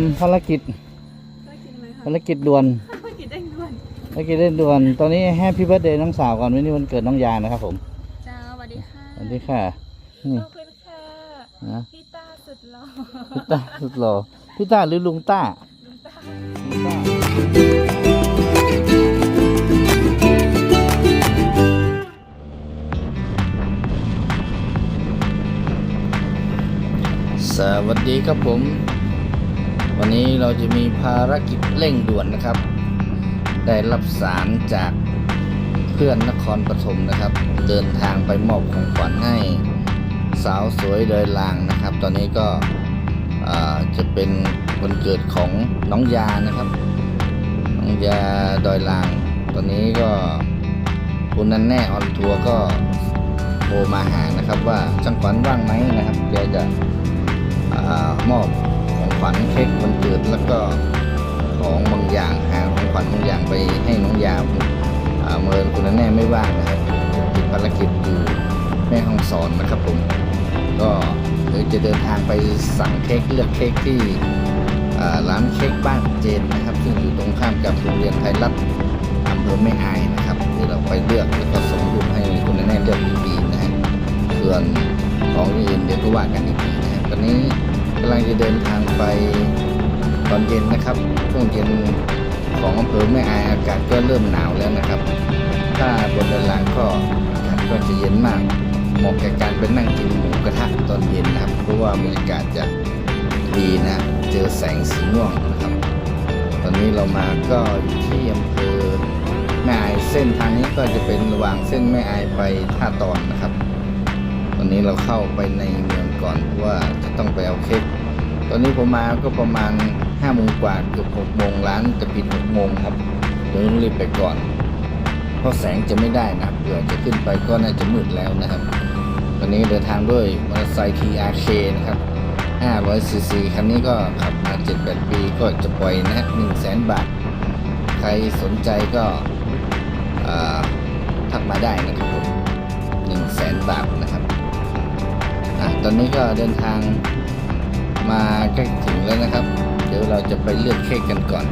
ำภารกิจก็กินไหมคะภารกิจด่วนก็กินได้ด่วนภารกิจเร่งด่วน ตอนนี้แฮปปี้เบิร์ดเดย์น้องสาวก่อนวันนี้วันเกิดน้องยานะครับผมจ้าสวัสดีค่ะสวัสดีค่ะนี่ขอบคุณค่ะนะพี่ต้าสุดหล่อพี่ต้าสุดหล่อพี่ต้าหรือลุงต้าลุงต้าลุงต้าสวัสดีครับผม วันนี้เราจะมีภารกิจเร่งด่วนนะครับ ได้รับสารจากเพื่อนนครปฐมนะครับ เดินทางไปมอบของขวัญให้สาวสวยโดยลางนะครับ ตอนนี้ก็จะเป็นวันเกิดของน้องยานะครับ น้องยาดอยลาง ตอนนี้ก็คุณนันแน่ออนทัวร์ก็โทรมาหานะครับว่าช่างขวัญว่างไหมนะครับแกจะอมอบ ขวัญเค้กวันเกิดแล้วก็ของบางอย่างหาของขวัญบางอย่างไปให้น้องยาอ่าเมื่อคุณนันแน่ไม่ว่างนะครับติดภารกิจอยู่แม่ห้องสอนนะครับผมก็เดี๋ยวจะเดินทางไปสั่งเค้กเลือกเค้กที่ร้านเค้กบ้านเจนนะครับ ซึ่งอยู่ตรงข้ามกับโรงเรียนไทยรัฐอำเภอแม่อายนะครับเดี๋ยวเราไปเลือกแล้วก็ส่งรูปให้คุณแน่เลือกอีกทีนะฮะส่วนของอื่นเดี๋ยวก็ว่ากันอีกทีนะฮะตอนนี้ กำลังจะเดินทางไปตอนเย็นนะครับ ช่วงเย็นของอำเภอแม่อายอากาศก็เริ่มหนาวแล้วนะครับ ถ้าบนเดินหลังก็อากาศก็จะเย็นมากเหมาะแก่การไปนั่งกินหมูกระทะตอนเย็นนะครับ เพราะว่าบรรยากาศจะดีนะ เจอแสงสีม่วงนะครับ ตอนนี้เรามาก็อยู่ที่อำเภอแม่อายเส้นทางนี้ก็จะเป็นระหว่างเส้นแม่อายไปท่าตอนนะครับ นี้เราเข้าไปในเมืองก่อนเพราะว่าจะต้องไปเอาเค้กตอนนี้ผมมาก็ประมาณห้าโมงกว่าเกือบหกโมงร้านจะปิดหกโมงครับเดี๋ยวรีบไปก่อน เพราะแสงจะไม่ได้นะเผื่อจะขึ้นไปก็น่าจะมืดแล้วนะครับตอนนี้เดินทางด้วยมอเตอร์ไซค์ TRK นะครับ500ซีซีคันนี้ก็ขับมา7-8ปีก็จะปล่อยนะฮะ100,000 บาท ใครสนใจก็ทักมาได้นะครับผม100,000 บาทนะครับ ตอนนี้ก็เดินทางมาใกล้ถึงแล้วนะครับ เดี๋ยวเราจะไปเลือกเค้กกันก่อน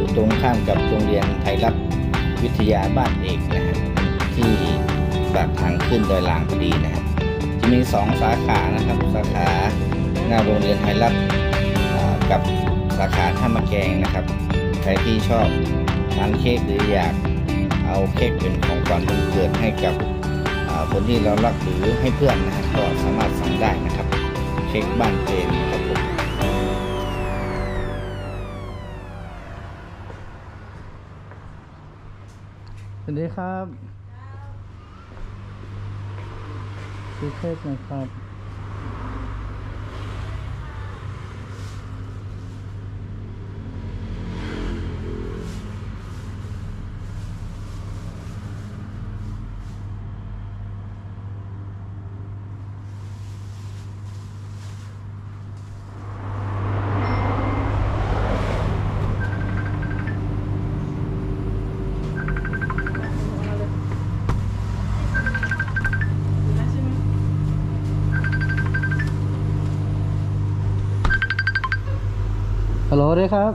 อยู่ตรงข้ามกับโรงเรียนไทยรัฐวิทยาบ้านเอกนะฮะที่ปากทางขึ้นดอยลางพอดีนะครับจะมีสองสาขานะครับ สาขาหน้าโรงเรียนไทยรัฐกับสาขาท่ามะแกงนะครับใครที่ชอบทานเค้กหรืออยากเอาเค้กเป็นของขวัญวันเกิดให้กับคนที่เรารักหรือให้เพื่อนนะครับก็สามารถสั่งได้นะครับ เค้กบ้านเจนนครับผม วัสดีครับซื้อเค้กหน่อยครับ ฮัลโหลด้วยครับ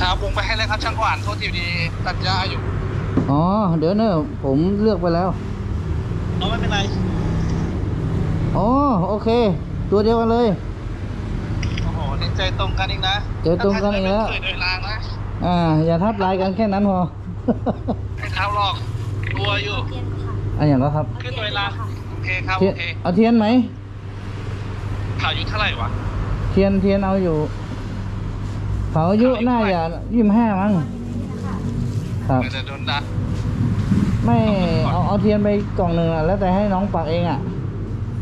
ครับวงไปให้เลยครับช่างขวานโทษทีดีตัดยาอยู่อ๋อเดี๋ยวเนอะผมเลือกไปแล้วเอาไม่เป็นไรอ๋อโอเค ตัวเดียวกันเลยโอ้โหนี่ใจตรงกันอีกนะใจตรงกันอีกแล้วเคยโดยลางนะอ่า อย่าทับลายกันแค่นั้นพอให้เท้าหลอกตัวอยู่อันอย่างก็ครับขึ้นโดยลางโอเคครับเทีโอยนเคเอาเทียนไหมข่าวอยู่เท่าไหร่วะเทียนเทียนเอาอยู่ เขาอายุน่าจะยี่สิบห้ามั้งครับเดี๋ยวจะโดนด่าไม่เอาเอาเทียนไปกล่องหนึ่งอะแล้วแต่ให้น้องปักเองอะ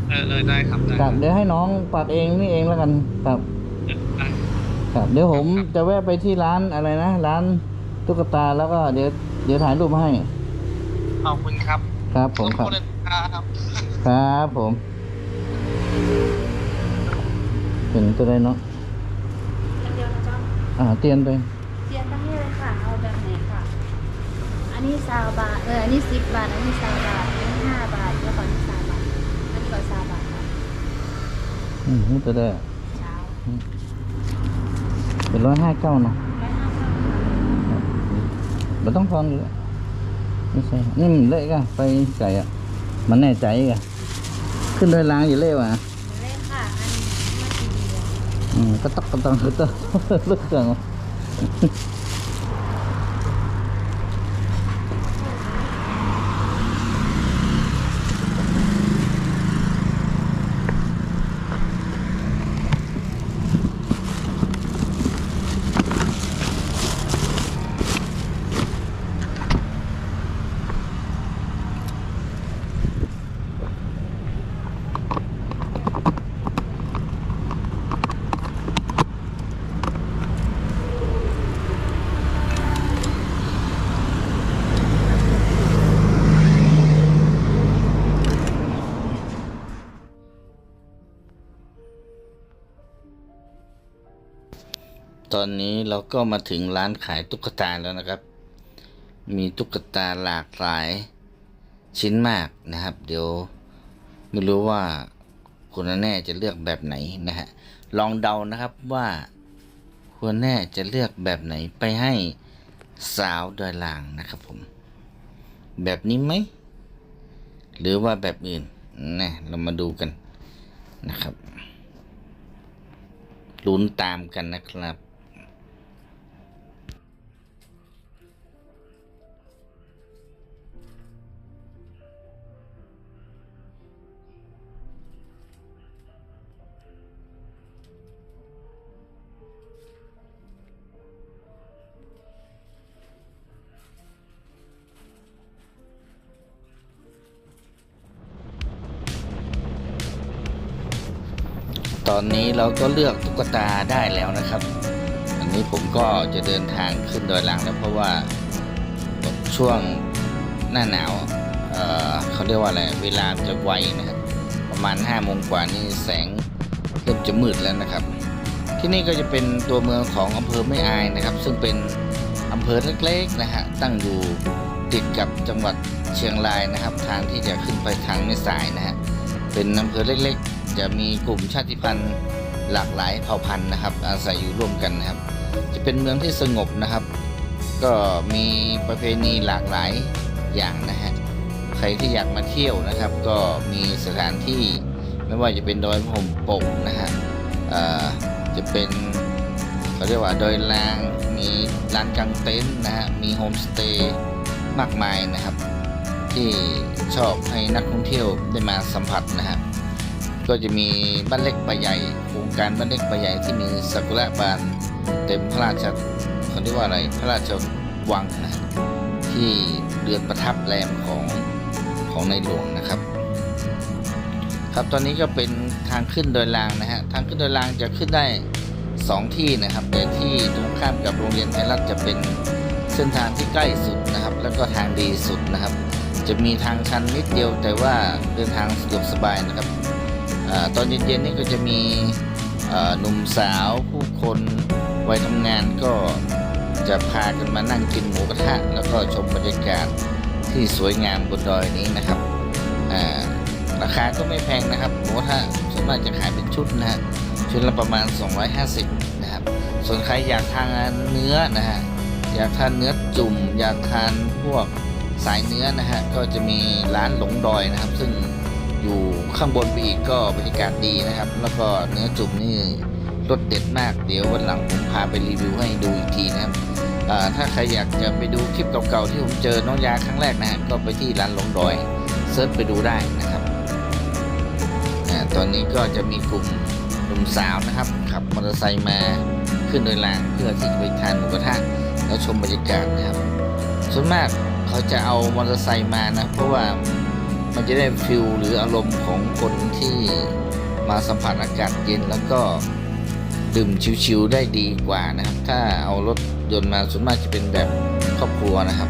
เออเออได้ครับได้ครับเดี๋ยวให้น้องปักเองนี่เองแล้วกันครับได้ครับ เดี๋ยวผมจะแวะไปที่ร้านอะไรนะร้านตุ๊กตาแล้วก็เดี๋ยวเดี๋ยวถ่ายรูปมาให้ขอบคุณครับ ครับผมรถครับคนละครับครับผมเป็นตัวได้เนาะเดียวนะจ๊ะ อ่าเตียนไปเตียนตั้งนี้เลยค่ะ เอาแบบไหนค่ะ อันนี้ซาวบาทเอออันนี้สิบบาท อันนี้ซาวบาท อันนี้ห้าบาทแล้วก่อนนี้ซาวบาท อันนี้ก่อนซาวบาทค่ะอืมนี่ตัวได้อะเช้าเป็นร้อยห้าเก้าเนาะร้อยห้าสิบมันต้องทอนอยู่แล้วไม่ใช่นี่มันเละกะไปไก่อะ มันแน่ใจกะขึ้นโดยล้างอยู่เละว่ะ เล่นค่ะ อันนี้มาทีเดียว อืมก็ตอ ตองก็ต้องเลือกเครื่องเอาตอนนี้เราก็มาถึงร้านขายตุ๊กตาแล้วนะครับ มีตุ๊กตาหลากหลายชิ้นมากนะครับ เดี๋ยวไม่รู้ว่าคุณแน่จะเลือกแบบไหนนะฮะ ลองเดานะครับว่าคุณแน่จะเลือกแบบไหนไปให้สาวดอยลางนะครับผม แบบนี้ไหม หรือว่าแบบอื่นนะเรามาดูกันนะครับลุ้นตามกันนะครับ อนนี้เราก็เลือกตุ๊กตาได้แล้วนะครับ อันนี้ผมก็จะเดินทางขึ้นดอยหลังแล้วเพราะว่าช่วงหน้าหนาวเเขาเรียกว่าอะไร เวลาจะไวนะครับ ประมาณ5้าโมงกว่านี่แสงเริ่มจะมืดแล้วนะครับ ที่นี่ก็จะเป็นตัวเมืองของอำเภอแม่อายนะครับ ซึ่งเป็นอำเภอเล็กๆนะฮะตั้งอยู่ติดกับจังหวัดเชียงรายนะครับ ทางที่จะขึ้นไปทางแม่สายนะฮะเป็นอำเภอเล็กๆ จะมีกลุ่มชาติพันธุ์หลากหลายเผ่าพันธุ์นะครับ อาศัยอยู่ร่วมกันนะครับ จะเป็นเมืองที่สงบนะครับ ก็มีประเพณีหลากหลายอย่างนะฮะใครที่อยากมาเที่ยวนะครับ ก็มีสถานที่ไม่ว่าจะเป็นดอยผมปกนะฮะจะเป็นเขาเรียกว่าดอยลางมีลานกางเต็นท์นะฮะมีโฮมสเตย์มากมายนะครับ ที่ชอบให้นักท่องเที่ยวได้มาสัมผัสนะฮะ ก็จะมีบ้านเล็กปลาใหญ่โครงการบ้านเล็กปลาใหญ่ที่มีซากุระบานเต็มพระราชเขาเรียกว่าอะไรพระราชวังนะที่เรือนประทับแรมของของในหลวงนะครับ ครับตอนนี้ก็เป็นทางขึ้นโดยลางนะฮะทางขึ้นโดยลางจะขึ้นได้สองที่นะครับ แต่ที่ตรงข้ามกับโรงเรียนไทยรัฐจะเป็นเส้นทางที่ใกล้สุดนะครับ แล้วก็ทางดีสุดนะครับ จะมีทางชันนิดเดียวแต่ว่าเดินทางสะดวกสบายนะครับ อาตอนเย็นๆนี่ก็จะมีหนุ่มสาวผู้คนวัยทำงานก็จะพากันมานั่งกินหมูกระทะ แล้วก็ชมบรรยากาศที่สวยงามบนดอยนี้นะครับราคาก็ไม่แพงนะครับหมูกระทะส่วนมากจะขายเป็นชุดนะฮะชุดละประมาณ 250 นะครับ ส่วนใครอยากทานเนื้อนะฮะอยากทานเนื้อจุ่ม อยากทานพวกสายเนื้อนะฮะก็จะมีร้านหลงดอยนะครับ ซึ่ง อยู่ข้างบนไปอีกก็บรรยากาศดีนะครับ แล้วก็เนื้อจุ่มนี่รสเด็ดมาก เดี๋ยววันหลังผมพาไปรีวิวให้ดูอีกทีนะครับถ้าใครอยากจะไปดูคลิปเก่าๆที่ผมเจอน้องยาครั้งแรกนะก็ไปที่ร้านหลงดอยเซิร์ชไปดูได้นะครับอตอนนี้ก็จะมีกลุ่มหนุ่มสาวนะครับขับมอเตอร์ไซค์มาขึ้นโดยรางเพื่อที่จะไปทานหมูกระทะแล้วชมบรรยากาศนะครับ ส่วนมากเขาจะเอามอเตอร์ไซค์มานะเพราะว่า มันจะได้ฟิลหรืออารมณ์ของคนที่มาสัมผัสอากาศเย็นแล้วก็ดื่มชิวๆได้ดีกว่านะครับ ถ้าเอารถยนต์มาส่วนมากจะเป็นแบบครอบครัวนะครับ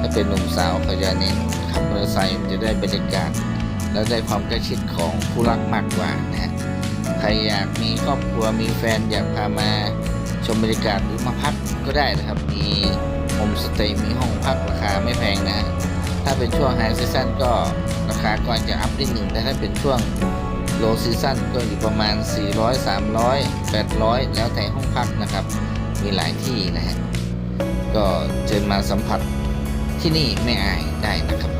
ถ้าเป็นหนุ่มสาวเขาจะเน้นขับมอเตอร์ไซค์จะได้บรรยากาศและได้ความใกล้ชิดของผู้รักมากกว่านะฮะใครอยากมีครอบครัวมีแฟนอยากพามาชมบรรยากาศหรือมาพักก็ได้นะครับ มีโฮมสเตย์มีห้องพักราคาไม่แพงนะฮะ ถ้าเป็นช่วงไฮซีซั่นก็ราคาก็อาจจะอัพนิดหนึ่งแต่ถ้าเป็นช่วงโลซีซั่นก็อยู่ประมาณ 400 300 800 แล้วแต่ห้องพักนะครับ มีหลายที่นะฮะก็เชิญมาสัมผัสที่นี่ไม่อายได้นะครับ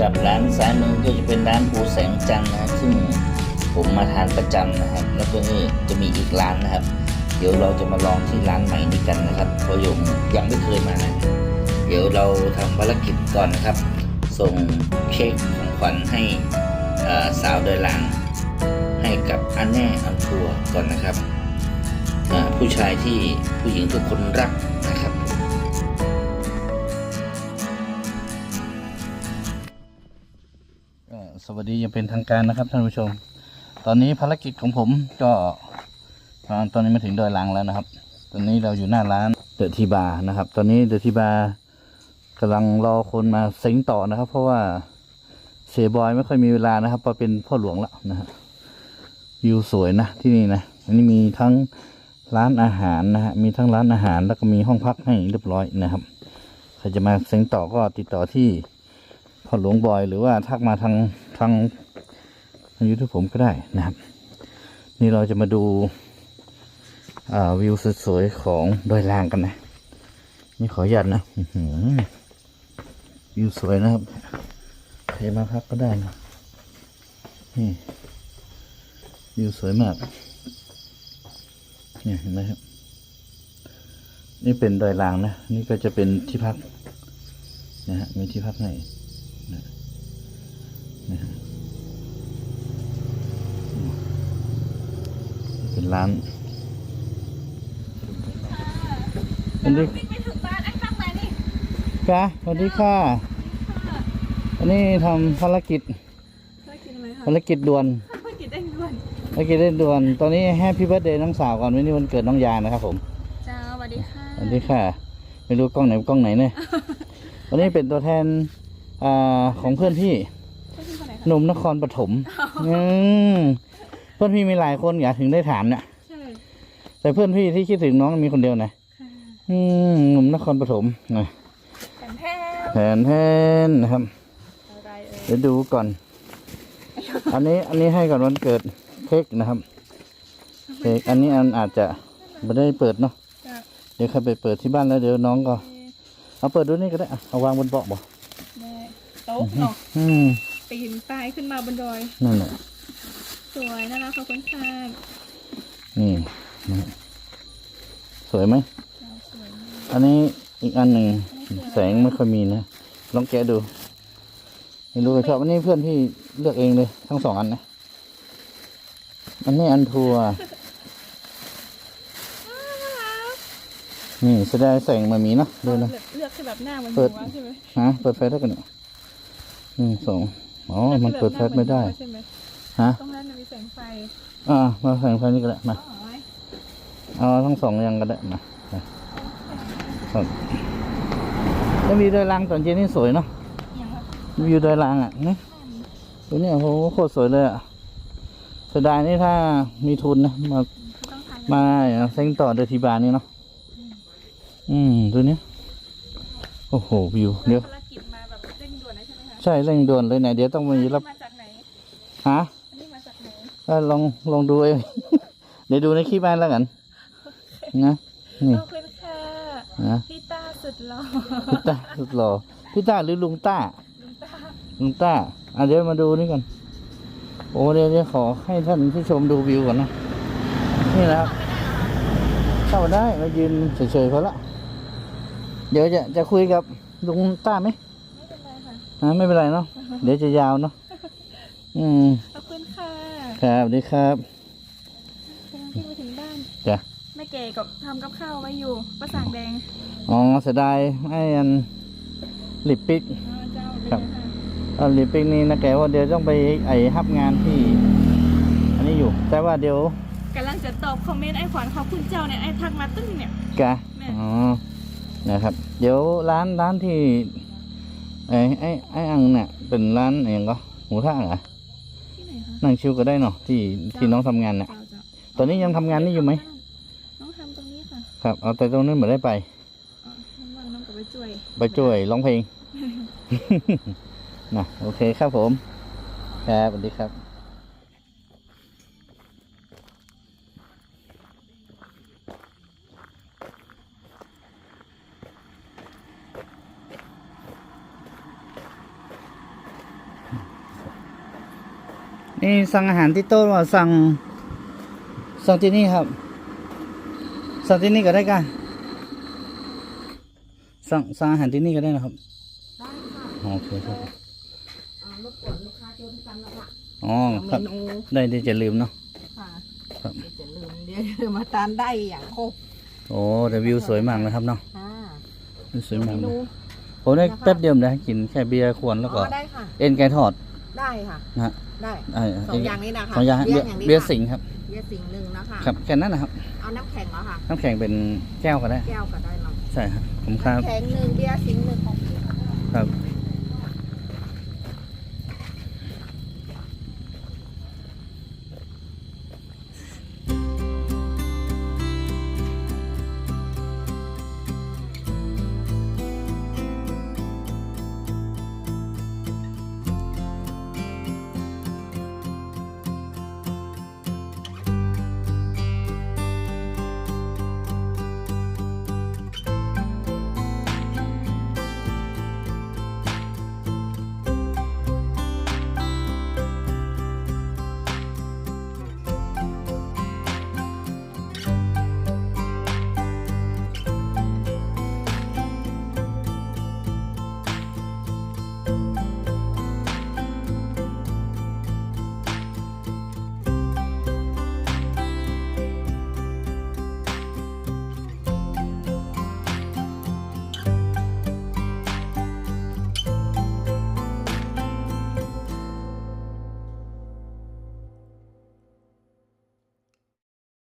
กับร้านซ้ายมือก็จะเป็นร้านภูแสงจันทร์นะครับซึ่งผมมาทานประจำนะครับ แล้วก็นี่จะมีอีกร้านนะครับ เดี๋ยวเราจะมาลองที่ร้านใหม่นี้กันนะครับเพราะผมยังไม่เคยมานะเดี๋ยวเราทำภารกิจก่อนนะครับ ส่งเค้กของขวัญให้สาวเดินหลังให้กับอันแน่อันทัวก่อนนะครับผู้ชายที่ผู้หญิงทุกคนรัก วัสดียังเป็นทางการนะครับท่านผู้ชม ตอนนี้ภารกิจของผมก็ตอนนี้มาถึงดอยลางแล้วนะครับ ตอนนี้เราอยู่หน้าร้านเดอะทีบาร์นะครับ ตอนนี้เดอะทีบาร์กำลังรอคนมาเซ็งต่อนะครับ เพราะว่าเสียบอยไม่ค่อยมีเวลานะครับมาเป็นพ่อหลวงแล้วนะฮะวิวสวยนะที่นี่นะอันนี้มีทั้งร้านอาหารนะฮะมีทั้งร้านอาหารแล้วก็มีห้องพักให้เรียบร้อยนะครับใครจะมาเซ็งต่อก็ติดต่อที่ พ่อหลวงบอยหรือว่าทักมาทางทางทางยูทูบผมก็ได้นะครับ นี่เราจะมาดูาวิวสวยๆของดอยลางกันนะ นี่ขออนุญาตนะวิวสวยนะครับใครมาพักก็ได้นะนี่วิวสวยมากเนี่ยเห็นไหมครับ นี่เป็นดอยลางนะ นี่ก็จะเป็นที่พักนะฮะมีที่พักให้ เป็นร้านสวัสดีไปถึงบ้านไอ้ข้างไหนนี่ค่ะสวัสดีค่ะอันนี้ทำภารกิจเคยกินไหมคะภารกิจด่วนเคยกินได้ด่วนภารกิจเร่งด่วน ตอนนี้แฮปปี้เบิร์ดเดย์น้องสาวก่อนวันนี้วันเกิดน้องยานะครับผมจ้าสวัสดีค่ะสวัสดีค่ะ ไม่รู้กล้องไหนกล้องไหนเนี่ยวันนี้เป็นตัวแทนอ่าของเพื่อนพี่เคยกินคนไหนหคะนุ่มนครปฐมอืมเพื่อนพี่มีหลายคนอยากถึงได้ถามเนี่ยใช่แต่เพื่อนพี่ที่คิดถึงน้องมีคนเดียวนะค่ะอืมหนุ่มนครปฐมนะแผ่นแท้แผนแทนนะครับอะไรเอ่ยเดี๋ยวดูก่อน อันนี้อันนี้ให้ก่อนวันเกิดเค้กนะครับเค้กอันนี้อันอาจจะไม่ได้เปิดเนาะจ้ะเดี๋ยวใครไปเปิดที่บ้านแล้วเดี๋ยวน้องก็ เอาเปิดดูนี่ก็ได้อะเอาวางบนเบาะบ่ได้โต๊ะเนาะอืมปีนตายขึ้นมาบนดอยนั่นแหละ สวยน่ารักขอบคุณค่ะนี่นะฮะสวยไหมจ้าสวยมากอันนี้อีกอันหนึ่งแสงไม่ค่อยมีนะ ลองแกะดู ไม่รู้ชอบอันนี้เพื่อนพี่เลือกเองเลย ทั้งสองอันนะ อันนี้อันทัวร์นี่แสดงแสงมามีเนาะดูนะเลือกเลือกที่แบบหน้ามันเปิดหัวใช่ไหมฮะเปิดไฟได้กันเนี่ยหนึ่งสองอ๋อ มันเปิดแฟลชไม่ได้ ใช่ไหม ฮะตรงนั้นน่ะมีแสงไฟอ่ามาแสงไฟนี่ก็ได้มาอ๋อไว้เอาทั้งสองอย่างก็ได้มาไปครับแล้วมีโดยรางตอนเย็นนี่สวยเนาะอย่างแบบวิวโดยรางอะนี่ตัวเนี้ยโหโคตรสวยเลยอะเสียดายนี่ถ้ามีทุนนะมาเขาต้องทำมาอย่างเซ็งต่อเดอทีบานนี่เนาะอืมตัวเนี้ยโอ้โหวิวเดี๋ยวภารกิจมาแบบเร่งด่วนนะใช่ไหมคะใช่เร่งด่วนเลยไหนเดี๋ยวต้องมีรับมาจากไหนฮะอันนี้มาจา กไหนก็ลองลองดูเอง เดี๋ยวดูในคลิปบ้านแล้วกันนะนี่ขอบคุณค่ะนะพี่ต้าสุดหล่อพี่ต้าสุดหล่อพี่ต้าหรือลุงต้าลุงต้าลุงต้าอะเดี๋ยวมาดูนี่กันโอ้เดี๋ยวเดี๋ยวขอให้ท่านผู้ชมดูวิวก่อนนะนี่นะครับเข้าได้มายืนเฉยๆพอละเดี๋ยวจะจะคุยกับลุงต้าไหมไม่เป็นไรค่ะฮะไม่เป็นไรเนาะเดี๋ยวจะยาวเนาะอืมขอบ คุณค่ะครับสวัสดีครับกำลังที่มาถึงบ้านจ้ะแม่เก๋กับทำกับข้าวไว้อยู่ประสางแดงอ๋อเสียดายไอ้อันลิปปิก อ๋อเจ้าเลยครับค่ะอันลิปปิกนี่นะแกว่าเดี๋ยวต้องไปไอ้ฮับงานที่ อันนี้อยู่ แต่ว่าเดี๋ยวกำลังจะตอบคอมเมนต์ไอ้ขวัญขอบคุณเจ้าเนี่ยไอ้ทักมาตึ้งเนี่ย กะแม่ อ๋อนะครับ เดี๋ยวร้านร้านที่ไอ้ไอ้ไอ้อังเนี่ยเป็นร้านอะไรอย่างก็หมูท่าเหรอที่ไหนคะ นั่งชิวก็ได้เนาะที่ที่น้องทำงานเนี่ยเจ้าเจ้าตอนนี้ยังทำงานนี่อยู่ไหมน้องทำตรงนี้ค่ะครับเอาแต่ตรงนั้นไม่ได้ไปอ๋อน้องว่างน้องก็ไปช่วยไปช่วยร้องเพลงนะโอเคครับผมครับสวัสดีครับ นี่สั่งอาหารที่โต๊ะว่าสั่งสั่งที่นี่ครับสั่งที่นี่ก็ได้กันสั่งสั่งอาหารที่นี่ก็ได้นะครับได้ค่ะโอเคครับอ่ารบกวนลูกค้าเจ้าทุกท่านนะคะอ๋อเมครับนูได้ได้จะลืมเนาะค่ะครับเดี๋ยวจะลืมเดี๋ยวมาทานได้อย่างครบโอ้แต่วิวสวยมากนะครับเนาะค่ะวิวสวยมากเมเลนูยผมได้นะคะแป๊บเดียวนะกินแค่เบียร์ขวดแล้วก็อ๋อได้ค่ะเอ็นไก่ทอด ได้ค่ะนะฮะได้ไอ้สองอย่างนี้นะคะสองอย่างฮะเบีเบียยร์ร์อย่างนี้เบียร์สิงห์ครับเบียร์สิ่งหนึ่งนะคะครับแค่นั้นนะครับ เอาน้ำแข็งเหรอค่ะน้ำแข็งเป็นแก้วก็ได้ แก้วก็ได้เนาะใช่ครับผมครับน้ำแข็งหนึ่งเบียร์สิงห์หนึ่งของพี่ก็ได้ครับ